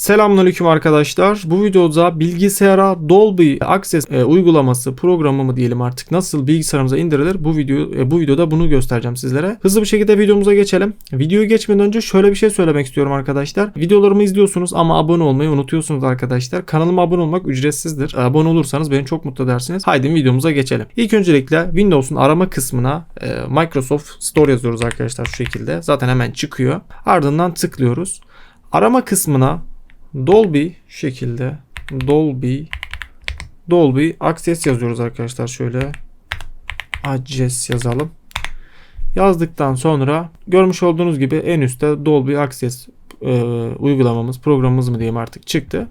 Selamünaleyküm arkadaşlar. Bu videoda bilgisayara Dolby Access e, uygulaması, programı mı diyelim artık nasıl bilgisayarımıza indirilir? Bu video e, bu videoda bunu göstereceğim sizlere. Hızlı bir şekilde videomuza geçelim. Videoyu geçmeden önce şöyle bir şey söylemek istiyorum arkadaşlar. Videolarımı izliyorsunuz ama abone olmayı unutuyorsunuz arkadaşlar. Kanalıma abone olmak ücretsizdir. Abone olursanız beni çok mutlu edersiniz. Haydi videomuza geçelim. İlk öncelikle Windows'un arama kısmına e, Microsoft Store yazıyoruz arkadaşlar şu şekilde. Zaten hemen çıkıyor. Ardından tıklıyoruz. Arama kısmına Dolby şekilde Dolby Dolby Access yazıyoruz arkadaşlar şöyle Access yazalım. Yazdıktan sonra görmüş olduğunuz gibi en üstte Dolby Access e, uygulamamız programımız mı diyeyim artık çıktı.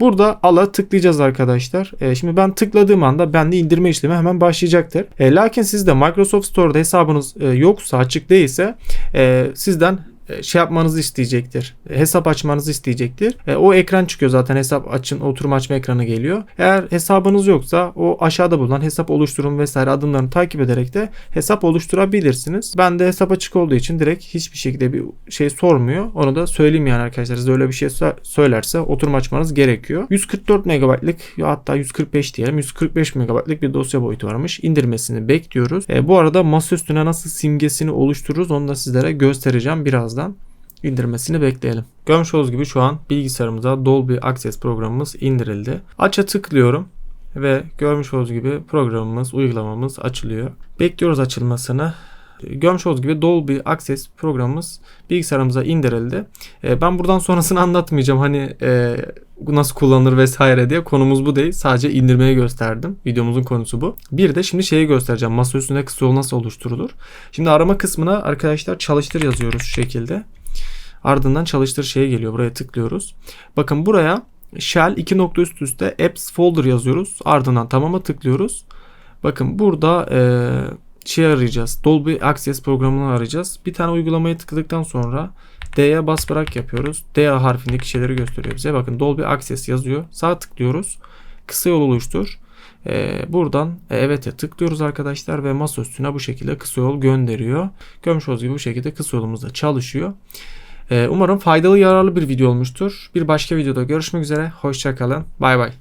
Burada ala tıklayacağız arkadaşlar. E, şimdi ben tıkladığım anda bende indirme işlemi hemen başlayacaktır. E, lakin sizde Microsoft Store'da hesabınız e, yoksa açık değilse e, sizden şey yapmanızı isteyecektir. E, Hesap açmanızı isteyecektir. E, o ekran çıkıyor zaten hesap açın oturum açma ekranı geliyor. Eğer hesabınız yoksa o aşağıda bulunan hesap oluşturun vesaire adımlarını takip ederek de hesap oluşturabilirsiniz. Ben de hesap açık olduğu için direkt hiçbir şekilde bir şey sormuyor. Onu da söyleyeyim yani arkadaşlar. Size öyle bir şey sö- söylerse oturum açmanız gerekiyor. 144 MB'lık hatta 145 diyelim 145 MB'lık bir dosya boyutu varmış. İndirmesini bekliyoruz. E, bu arada masa üstüne nasıl simgesini oluştururuz onu da sizlere göstereceğim birazdan indirmesini bekleyelim. Görmüş olduğunuz gibi şu an bilgisayarımıza Dolby Access programımız indirildi. Aç'a tıklıyorum ve görmüş olduğunuz gibi programımız, uygulamamız açılıyor. Bekliyoruz açılmasını. Görmüş olduğunuz gibi Dolby Access programımız bilgisayarımıza indirildi. E, ben buradan sonrasını anlatmayacağım. Hani e, nasıl kullanılır vesaire diye konumuz bu değil. Sadece indirmeyi gösterdim. Videomuzun konusu bu. Bir de şimdi şeyi göstereceğim. Masa üstünde kısa nasıl oluşturulur. Şimdi arama kısmına arkadaşlar çalıştır yazıyoruz şu şekilde. Ardından çalıştır şeye geliyor. Buraya tıklıyoruz. Bakın buraya shell 2 nokta üst üste apps folder yazıyoruz. Ardından tamama tıklıyoruz. Bakın burada eee şey arayacağız. Dolby Access programını arayacağız. Bir tane uygulamayı tıkladıktan sonra D'ye bas bırak yapıyoruz. D harfindeki şeyleri gösteriyor bize. Bakın Dolby Access yazıyor. Sağ tıklıyoruz. Kısa yol oluştur. Ee, buradan evet'e tıklıyoruz arkadaşlar ve masa üstüne bu şekilde kısa yol gönderiyor. Görmüş olduğunuz gibi bu şekilde kısa yolumuz da çalışıyor. Ee, umarım faydalı yararlı bir video olmuştur. Bir başka videoda görüşmek üzere. Hoşçakalın. Bay bay.